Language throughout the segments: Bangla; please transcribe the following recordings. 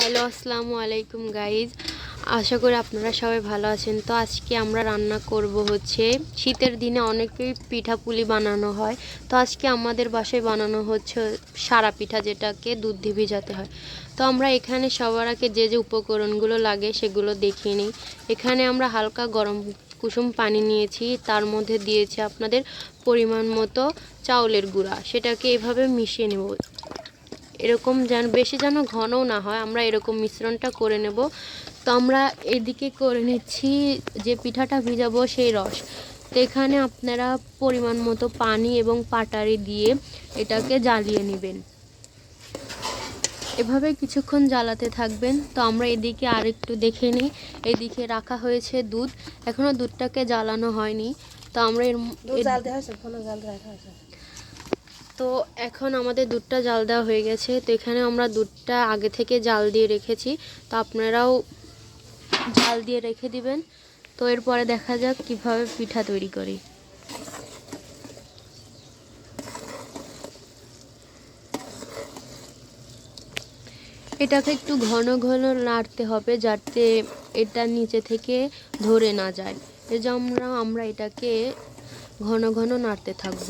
হ্যালো, আসসালামু আলাইকুম গাইজ। আশা করি আপনারা সবাই ভালো আছেন। তো আজকে আমরা রান্না করব হচ্ছে, শীতের দিনে অনেকেই পিঠাপুলি বানানো হয়। তো আজকে আমাদের বাসায় বানানো হচ্ছে সারা পিঠা যেটাকে দুধ দিয়ে ভিজাতে হয়। তো আমরা এখানে সবার আগে যে যে উপকরণগুলো লাগে সেগুলো দেখিয়ে নিই। এখানে আমরা হালকা গরম কুসুম পানি নিয়েছি। তার মধ্যে দিয়েছি আপনাদের পরিমাণ মতো চাউলের গুঁড়া। সেটাকে এভাবে মিশিয়ে নেব। এরকম যেন বেশি যেন ঘনও না হয় আমরা এরকম মিশ্রণটা করে নেব। তো আমরা এদিকে করে নিচ্ছি যে পিঠাটা ভিজাবো সেই রস। তো এখানে আপনারা পরিমাণ মতো পানি এবং পাটারি দিয়ে এটাকে জ্বালিয়ে নেবেন। এভাবে কিছুক্ষণ জ্বালাতে থাকবেন। তো আমরা এদিকে আরেকটু দেখে নিই। এদিকে রাখা হয়েছে দুধ। এখনও দুধটাকে জ্বালানো হয়নি। তো আমরা এর তো এখন আমাদের দুধটা জাল দেওয়া হয়ে গেছে। তো এখানে আমরা দুধটা আগে থেকে জাল দিয়ে রেখেছি। তো আপনারাও জাল দিয়ে রেখে দিবেন। তো এরপরে দেখা যাক কীভাবে পিঠা তৈরি করি। এটাকে একটু ঘন ঘন নাড়তে হবে যাতে এটা নিচে থেকে ধরে না যায়। এই জন্য আমরা এটাকে ঘন ঘন নাড়তে থাকব।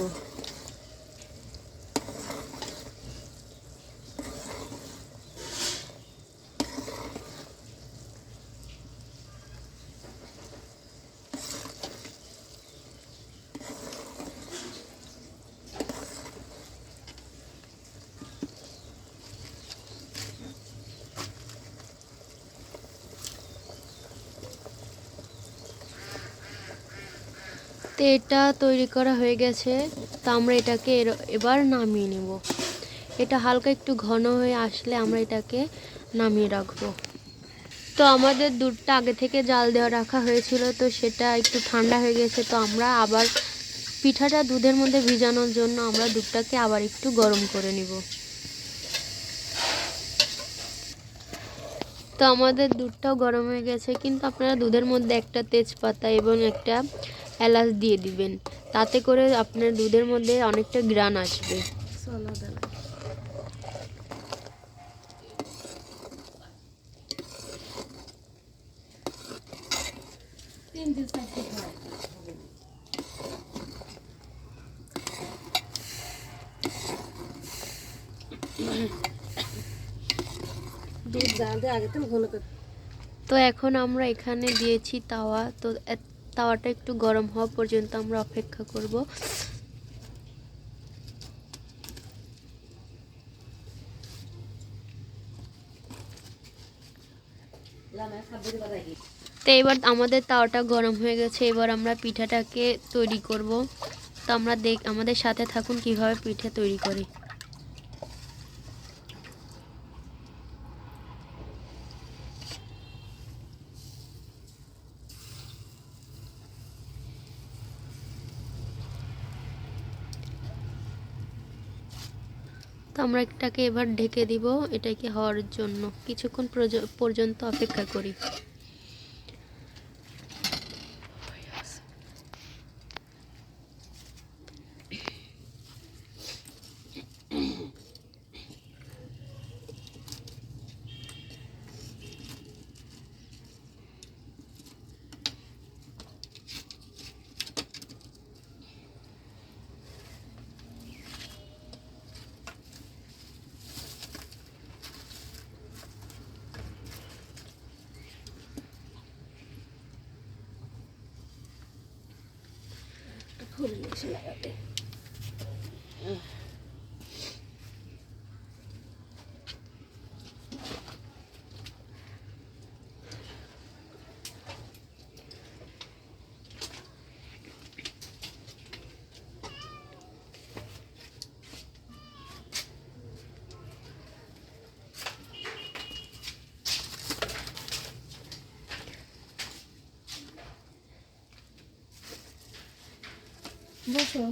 তো এটা তৈরি করা হয়ে গেছে, তো আমরা এটাকে এবার নামিয়ে নেব। এটা হালকা একটু ঘন হয়ে আসলে আমরা এটাকে নামিয়ে রাখব। তো আমাদের দুধটা আগে থেকে জাল দেওয়া রাখা হয়েছিল, তো সেটা একটু ঠান্ডা হয়ে গেছে, তো আমরা আবার পিঠাটা দুধের মধ্যে ভিজানোর জন্য আমরা দুধটাকে আবার একটু গরম করে নিব। তো আমাদের দুধটাও গরম হয়ে গেছে, কিন্তু আপনারা দুধের মধ্যে একটা তেজপাতা এবং একটা এলাচ দিয়ে দিবেন। তাতে করে আপনার দুধের মধ্যে অনেকটা গ্রান আসবে। দুধ জাল দিয়ে আগে তো ঘন করে তো এখন আমরা এখানে দিয়েছি তাওয়া। তো তাওয়াটা একটু গরম হওয়া পর্যন্ত আমরা অপেক্ষা করব। তো এবার আমাদের তাওয়াটা গরম হয়ে গেছে, এবার আমরা পিঠাটাকে তৈরি করব। তো আমরা দেখ, আমাদের সাথে থাকুন কীভাবে পিঠা তৈরি করি। তো আমরা এটাকে এবার ঢেকে দিব এটাকে হওয়ার জন্য। কিছুক্ষণ পর্যন্ত অপেক্ষা করি। ফুল এসে লাগাতে বসো।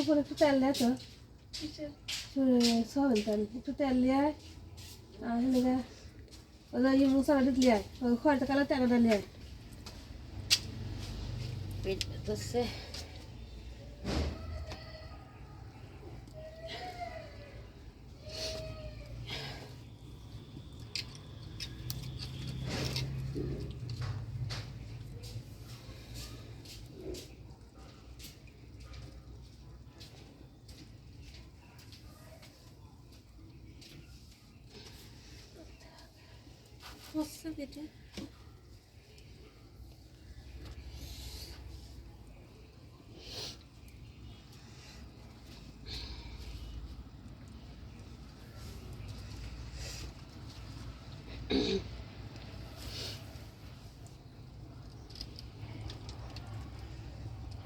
উপরে একটু তেল দেয় তো। সবেন তেল একটু তেল দিয়ে। আর হেলে ওই যে মশলা দিতে লিয়ায় ওই খড়টা কালো তেলটা লিয়ায় পেট হচ্ছে পেটে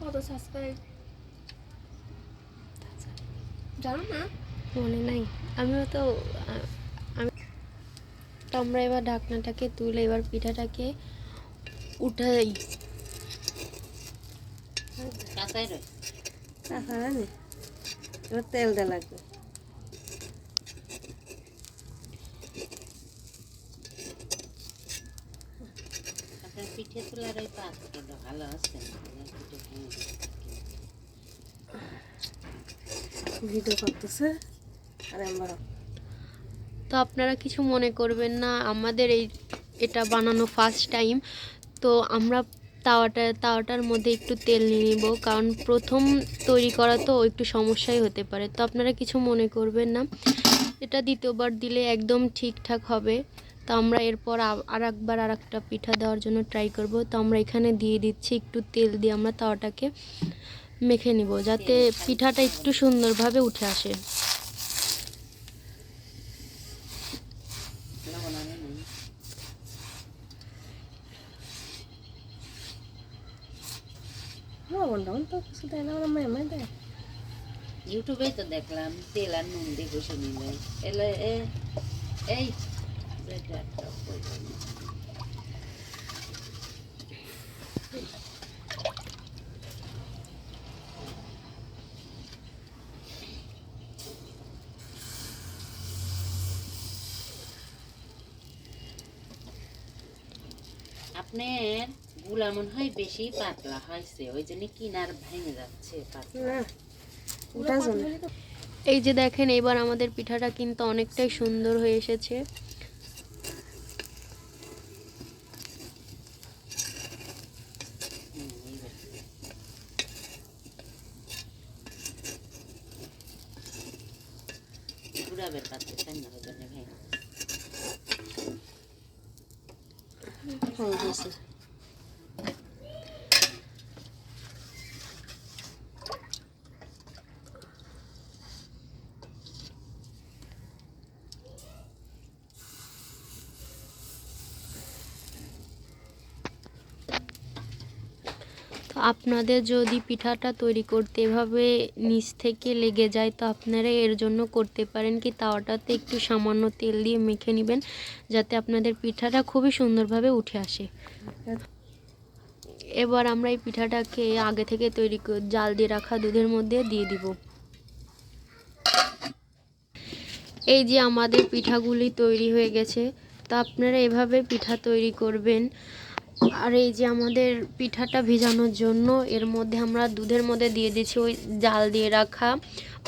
কত জানো না? মনে নাই। আমিও তো তো আমরা এবার ঢাকনাটাকে তুলে এবার পিঠাটাকে উঠাই। নেই এবার তেল দেওয়া লাগবে পিঠে তোলার ওই পাত্রটা ভালো আছে? ভিডিও করতেছে আর আমরা তো আপনারা কিছু মনে করবেন না, আমাদের এই এটা বানানো ফার্স্ট টাইম তো আমরা তাওয়াটা, তাওয়াটার মধ্যে একটু তেল নিয়ে নিব, কারণ প্রথম তৈরি করা তো একটু সমস্যাই হতে পারে। তো আপনারা কিছু মনে করবেন না, এটা দ্বিতীয়বার দিলে একদম ঠিকঠাক হবে। তো আমরা এরপর আর একবার আর একটা পিঠা দেওয়ার জন্য ট্রাই করব। তো আমরা এখানে দিয়ে দিচ্ছি একটু তেল দিয়ে আমরা তাওয়াটাকে মেখে নিব, যাতে পিঠাটা একটু সুন্দরভাবে উঠে আসে। লবণ টবণ তো কিছু দেয় না আমার মেয়ে মেয়ে দেয় ইউটিউবেই তো দেখলাম তেল আর নুন দিয়ে বসে নিলে এলে এ এই যেটা একটা করলাম। আপনার গুলা মনে হয় বেশি পাতলা হয়েছে। ওই জন্য কিনার ভেঙে যাচ্ছে পাতলা। এই যে দেখেন এবার আমাদের পিঠাটা কিন্তু অনেকটাই সুন্দর হয়ে এসেছে। হুম, এইবার। ঘুরাবের পারতেছেন না ওই জন্য ভেঙে হয়ে গেছে তো আপনাদের যদি পিঠাটা তৈরি করতে এভাবে নিচ থেকে লেগে যায়, তো আপনারা এর জন্য করতে পারেন কি তাওয়াটাতে একটু সামান্য তেল দিয়ে মেখে নেবেন, যাতে আপনাদের পিঠাটা খুবই সুন্দরভাবে উঠে আসে। এবার আমরা এই পিঠাটাকে আগে থেকে তৈরি জাল দিয়ে রাখা দুধের মধ্যে দিয়ে দিব। এই যে আমাদের পিঠাগুলি তৈরি হয়ে গেছে, তো আপনারা এভাবে পিঠা তৈরি করবেন। আর এই যে আমাদের পিঠাটা ভেজানোর জন্য, এর মধ্যে আমরা দুধের মধ্যে দিয়ে দিচ্ছি ওই জাল দিয়ে রাখা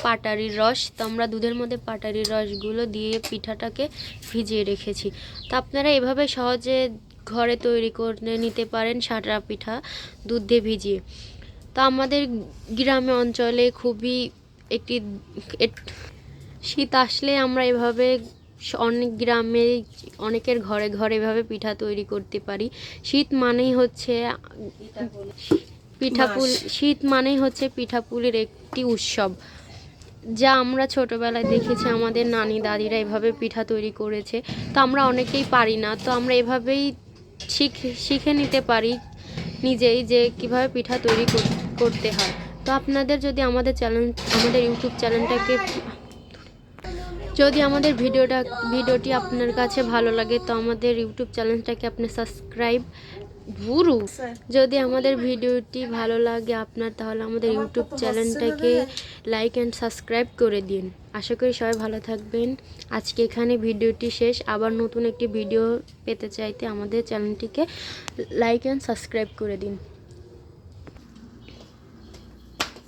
পাটারির রস। তো আমরা দুধের মধ্যে পাটারির রসগুলো দিয়ে পিঠাটাকে ভিজিয়ে রেখেছি। তো আপনারা এভাবে সহজে ঘরে তৈরি করে নিতে পারেন সাঁটরা পিঠা দুধ দিয়ে ভিজিয়ে। তো আমাদের গ্রামে অঞ্চলে খুবই একটি শীত আসলে আমরা এভাবে অনেক গ্রামে অনেকের ঘরে ঘরে এভাবে পিঠা তৈরি করতে পারি। শীত মানেই হচ্ছে পিঠাপুল শীত মানেই হচ্ছে পিঠাপুলির একটি উৎসব। যা আমরা ছোটোবেলায় দেখেছি আমাদের নানি দাদিরা এভাবে পিঠা তৈরি করেছে। তো আমরা অনেকেই পারি না তো আমরা এভাবেই শিখে শিখে নিতে পারি নিজেই যে কীভাবে পিঠা তৈরি কর- করতে হয়। তো আপনাদের যদি আমাদের চ্যানেল আমাদের ইউটিউব চ্যানেলটাকে যদি আমাদের ভিডিওটা ভিডিওটি আপনার কাছে ভালো লাগে তো আমাদের ইউটিউব চ্যানেলটাকে আপনি সাবস্ক্রাইব গুরু যদি আমাদের ভিডিওটি ভালো লাগে আপনার তাহলে আমাদের ইউটিউব চ্যানেলটাকে লাইক অ্যান্ড সাবস্ক্রাইব করে দিন। আশা করি সবাই ভালো থাকবেন। আজকে এখানে ভিডিওটি শেষ। আবার নতুন একটি ভিডিও পেতে চাইতে আমাদের চ্যানেলটিকে লাইক অ্যান্ড সাবস্ক্রাইব করে দিন।